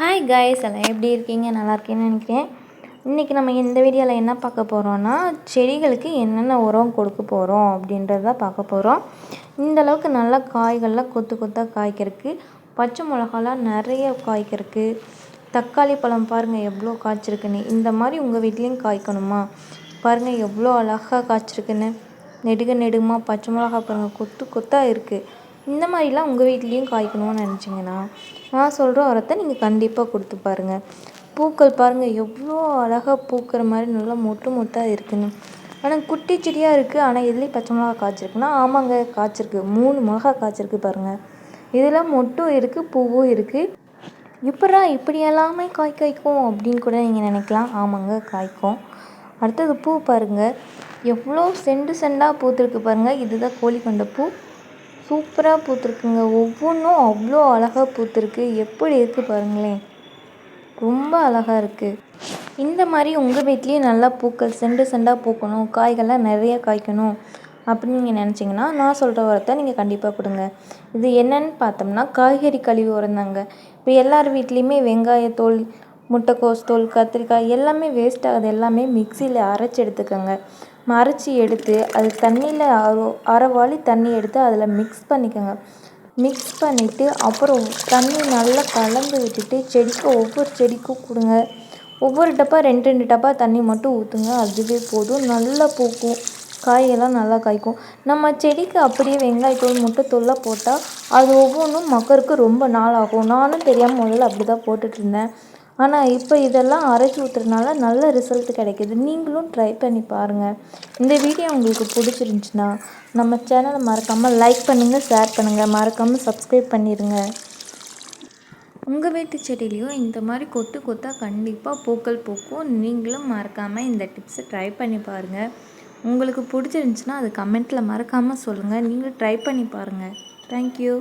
Hi guys எல்லாம் எப்படி இருக்கீங்க? நல்லா நினைக்கிறேன். இன்றைக்கி நம்ம இந்த வீடியோவில் என்ன பார்க்க போகிறோன்னா செடிகளுக்கு என்னென்ன உரம் கொடுக்க போகிறோம் அப்படின்றத பார்க்க போகிறோம் இந்த அளவுக்கு நல்லா காய்கள்லாம் கொத்து கொத்தாக காய்க்கிறதுக்கு பச்சை மிளகாலாம் நிறைய காய்க்கிறதுக்கு தக்காளி பழம் பாருங்கள் எவ்வளோ காய்ச்சிருக்குன்னு. இந்த மாதிரி உங்கள் வீட்லேயும் காய்க்கணுமா? பாருங்கள் எவ்வளோ அழகாக காய்ச்சிருக்குன்னு. நெடுக நெடுமா பச்சை மிளகா பாருங்கள் கொத்து கொத்தாக இருக்குது இந்த மாதிரிலாம் உங்கள் வீட்லேயும் காய்க்கணும்னு நினச்சிங்கன்னா நான் சொல்கிற உரத்தை நீங்கள் கண்டிப்பாக கொடுத்து பாருங்கள் பூக்கள் பாருங்கள் எவ்வளோ அழகாக பூக்கிற மாதிரி நல்லா மொட்டு மொட்டாக இருக்குன்னு. ஆனால் குட்டி செடியாக இருக்குது ஆனால் இதுலேயும் பச்சை மிளகா காய்ச்சிருக்குன்னா ஆமாங்க காய்ச்சிருக்கு. மூணு மிளகா காய்ச்சிருக்கு பாருங்கள் இதெல்லாம் மொட்டும் இருக்குது பூவும் இருக்குது இப்படா இப்படி எல்லாமே காய் காய்க்கும் அப்படின்னு கூட நீங்கள் நினைக்கலாம். ஆமாங்க காய்க்கும். அடுத்தது பூ பாருங்கள் எவ்வளோ செண்டு செண்டாக பூத்துருக்கு பாருங்கள் இதுதான் கோழிக்கொண்ட பூ. சூப்பராக பூத்துருக்குங்க. ஒவ்வொன்றும் அவ்வளோ அழகாக பூத்துருக்கு. எப்படி இருக்குது பாருங்களேன். ரொம்ப அழகாக இருக்குது இந்த மாதிரி உங்கள் வீட்லேயும் நல்லா பூக்கள் செண்டு செண்டாக பூக்கணும். காய்கள்லாம் நிறைய காய்க்கணும் அப்படின்னு நீங்கள் நினச்சிங்கன்னா நான் சொல்கிற உரத்தை நீங்கள் கண்டிப்பாக கொடுங்க. இது என்னன்னு பார்த்தோம்னா காய்கறி கழிவு உரம் தாங்க இப்போ எல்லார் வீட்லேயுமே வெங்காயத்தோல் முட்டைக்கோஸ் தோல் கத்திரிக்காய் எல்லாமே வேஸ்ட் ஆகுது. எல்லாமே மிக்சியில் அரைச்சி எடுத்துக்கோங்க. மறைச்சி எடுத்து அது தண்ணியில் அரை வாளி தண்ணி எடுத்து அதில் மிக்ஸ் பண்ணிக்கோங்க. மிக்ஸ் பண்ணிவிட்டு அப்புறம் தண்ணி நல்லா கலந்து விட்டுட்டு செடிக்கு ஒவ்வொரு செடிக்கும் கொடுங்க. ஒவ்வொரு டப்பா ரெண்டு ரெண்டு டப்பா தண்ணி மட்டும் ஊற்றுங்க அதுவே போதும். நல்லா பூக்கும். காயெல்லாம் நல்லா காய்க்கும். நம்ம செடிக்கு அப்படியே வெங்காயத்தூள் முட்டைத்தூள்லாம் போட்டால் அது ஒவ்வொன்றும் மக்கருக்கு ரொம்ப நாள் ஆகும். நானும் தெரியாமல் முதல்ல அப்படி தான் போட்டுட்ருந்தேன் ஆனால் இப்போ இதெல்லாம் அரைச்சி ஊற்றுறதுனால நல்ல ரிசல்ட் கிடைக்கிது. நீங்களும் ட்ரை பண்ணி பாருங்கள் இந்த வீடியோ உங்களுக்கு பிடிச்சிருந்துச்சின்னா நம்ம சேனலை மறக்காமல் லைக் பண்ணுங்கள் ஷேர் பண்ணுங்கள் மறக்காமல் சப்ஸ்கிரைப் பண்ணிடுங்க உங்கள் வீட்டு செடியிலையும் இந்த மாதிரி கொத்து கொத்தாக கண்டிப்பாக பூக்கள் பூக்கும். நீங்களும் மறக்காமல் இந்த டிப்ஸை ட்ரை பண்ணி பாருங்கள் உங்களுக்கு பிடிச்சிருந்துச்சின்னா அது கமெண்ட்டில் மறக்காமல் சொல்லுங்கள் நீங்களும் ட்ரை பண்ணி பாருங்கள் தேங்க்யூ